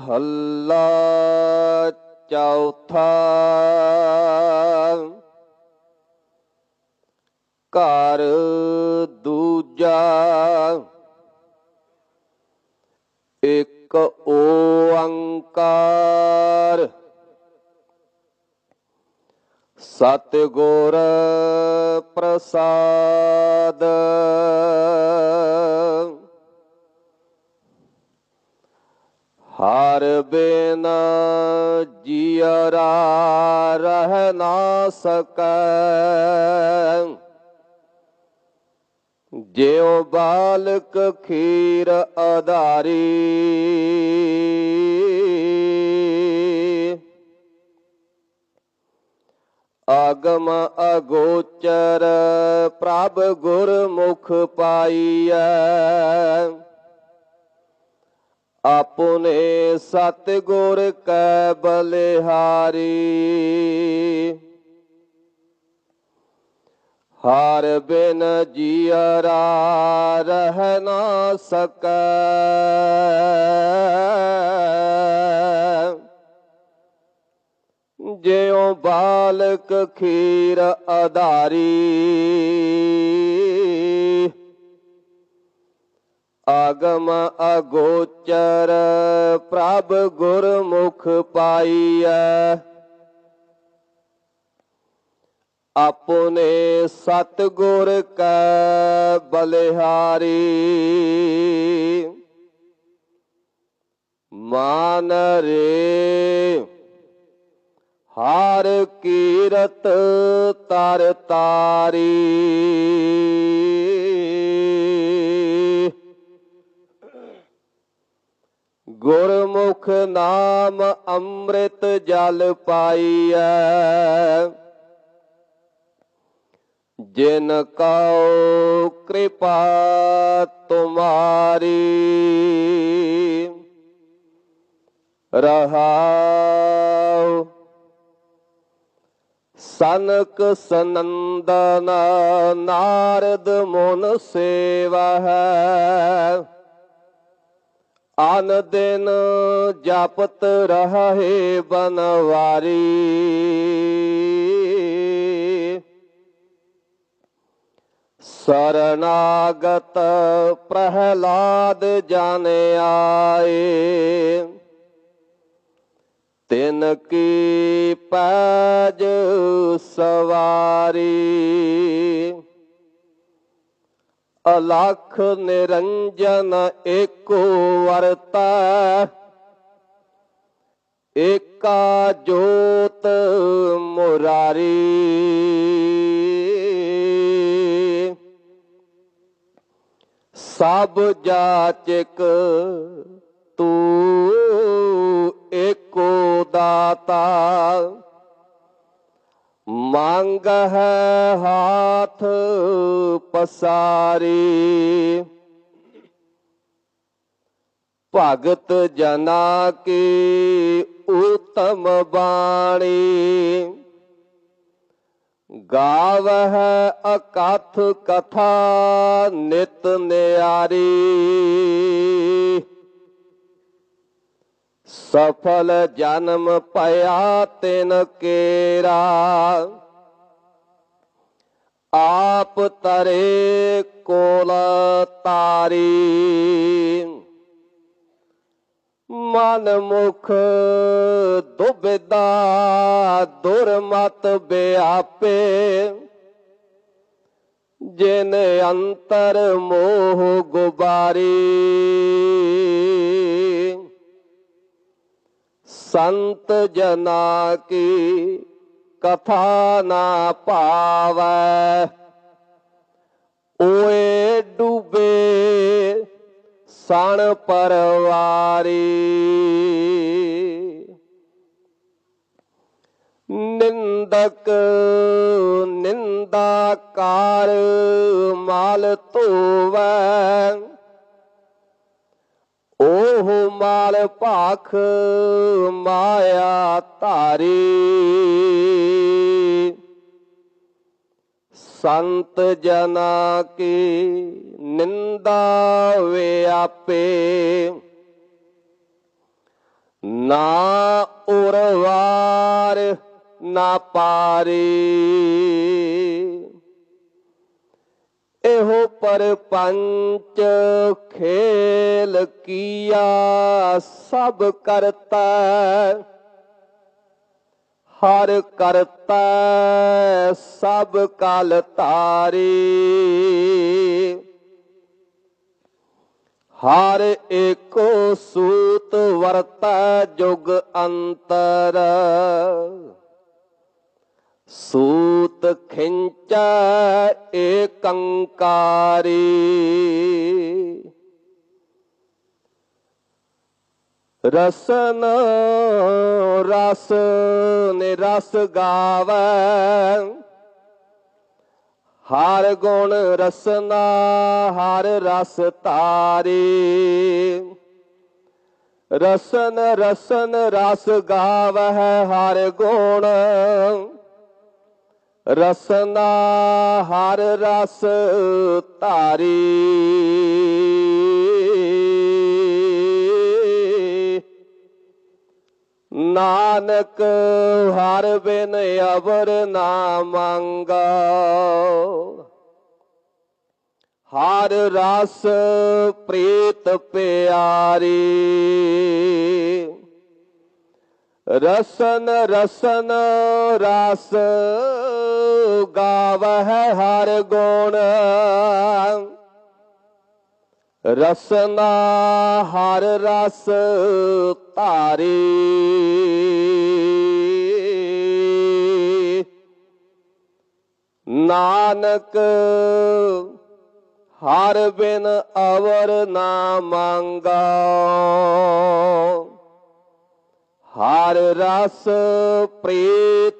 ਮਹੱਲਾ ਚੌਥਾ। ਘਰ ਦੂਜਾ। ਇੱਕ ਓੰਕਾਰ ਸਤਿਗੁਰ ਪ੍ਰਸਾਦ। ਹਰ ਬਿਨ ਜੀਅਰਾ ਰਹਿ ਨਾ ਸਕੈ। ਜਿਉ ਬਾਲਕ ਖੀਰ ਆਧਾਰੀ ਆਗਮ ਅਗੋਚਰ ਪ੍ਰਭ ਗੁਰਮੁਖ ਪਾਈਐ। ਆਪਣੇ ਸਤਿਗੁਰ ਕੈ ਬਲਿਹਾਰੀ। ਹਰ ਬਿਨ ਜੀਅਰਾ ਰਹਿ ਨਾ ਸਕੈ। ਜਿਉ ਬਾਲਕ ਖੀਰ ਆਧਾਰੀ ਆਗਮ ਅਗੋਚਰ, ਪ੍ਰਭ ਗੁਰਮੁਖ ਪਾਈਐ। ਆਪਣੇ ਸਤਗੁਰ ਕੈ ਬਲਿਹਾਰੀ, ਮਾਨ ਰੇ, ਹਾਰ ਕੀਰਤ ਤਰ ਤਾਰੀ। ਗੁਰਮੁਖ ਨਾਮ ਅੰਮ੍ਰਿਤ ਜਲ ਪਾਈਐ। ਜਿਨ ਕਉ ਕਿਰਪਾ ਤੁਮਾਰੀ, ਰਹਾਉ ਸਨਕ ਸਨੰਦਨ ਨਾਰਦ ਮਨ ਸੇਵਾ ਹੈ ਆਨ ਦਿਨ ਜਪਤ ਰਹੇ ਬਨਵਾਰੀ। ਸਰਨਾਗਤ ਪ੍ਰਹਲਾਦ ਜਨ ਆਏ। ਤਿਨ ਕੀ ਪੈਜ ਸਵਾਰੀ। ਅਲਖ ਨਿਰੰਜਨ ਏਕੋ ਵਰਤਾ ਏਕਾ ਜੋਤ ਮੁਰਾਰੀ। ਸਭ ਜਾਚਕ ਤੂੰ ਏਕੋ ਦਾਤਾ ਮੰਗ ਹੈ ਹਾਥ ਪਸਾਰੀ। ਭਗਤ ਜਨਾ ਕੀ ਉਤਮ ਬਾਣੀ। ਗਾਵਹਿ ਅਕਥ ਕਥਾ ਨਿਤ ਨਿਆਰੀ। ਸਫਲ ਜਨਮ ਪਿਆ ਤਿਨ ਕੇਰਾ। ਆਪ ਤਰੇ ਕੋਲ ਤਾਰੀ। ਮਨ ਮੁਖ ਦੁਬਿਦਾ ਦੁਰਮਤ ਬਿਆਪੇ। ਜਿਨ ਅੰਤਰ ਮੋਹ ਗੁਬਾਰੀ। ਸੰਤ ਜਨਾ ਕੀ ਕਥਾ ਨਾ ਭਾਵੈ ਓਏ ਡੁਬੇ ਸਣ ਪਰਵਾਰੀ। ਨਿੰਦਕ ਨਿੰਦਾ ਕਾਰ ਮਾਲ ਧੋਵੈ। ਉਹ ਮਾਲ ਭਾਖ ਮਾਇਆ ਧਾਰੀ। ਸੰਤ ਜਨਾ ਕੀ ਨਿੰਦਾ ਵਿਆਪੇ ਨਾ ਉਰਵਾਰ ਨਾ ਪਾਰੀ। ਪਰਪੰਚ ਖੇਲ ਕੀਆ ਸਭ ਕਰਤਾ। ਹਰ ਕਰਤਾ ਸਭ ਕਲ ਤਾਰੀ ਹਰ ਏਕੋ ਸੂਤ ਵਰਤੈ ਜੁਗ ਅੰਤਰ। ਸੂਤ ਖਿੰਚੈ ਏਕੰਕਾਰੀ। ਰਸਨ ਰਸ ਨੇ ਰਸ ਗਾਵੈ। ਹਰ ਗੁਣ ਰਸਨਾ ਹਰ ਰਸ ਤਾਰੀ ਰਸਨ ਰਸਨ ਰਸ ਗਾਵਹਿ ਹਰ ਗੁਣ। ਰਸਨਾ ਹਰ ਰਸ ਧਾਰੀ। ਨਾਨਕ ਹਰ ਬਿਨ ਅਵਰ ਨਾ ਮੰਗਾ। ਹਰ ਰਸ ਪ੍ਰੀਤ ਪਿਆਰੀ। ਰਸਨ ਰਸਨ ਰਸ ਗਾਵਹਿ ਹਰ ਗੁਣ। ਰਸਨਾ ਹਰ ਰਸ ਧਾਰੀ। ਨਾਨਕ ਹਰ ਬਿਨ ਅਵਰ ਨਾ ਮੰਗਾ। ਹਰ ਰਸ ਪ੍ਰੀਤ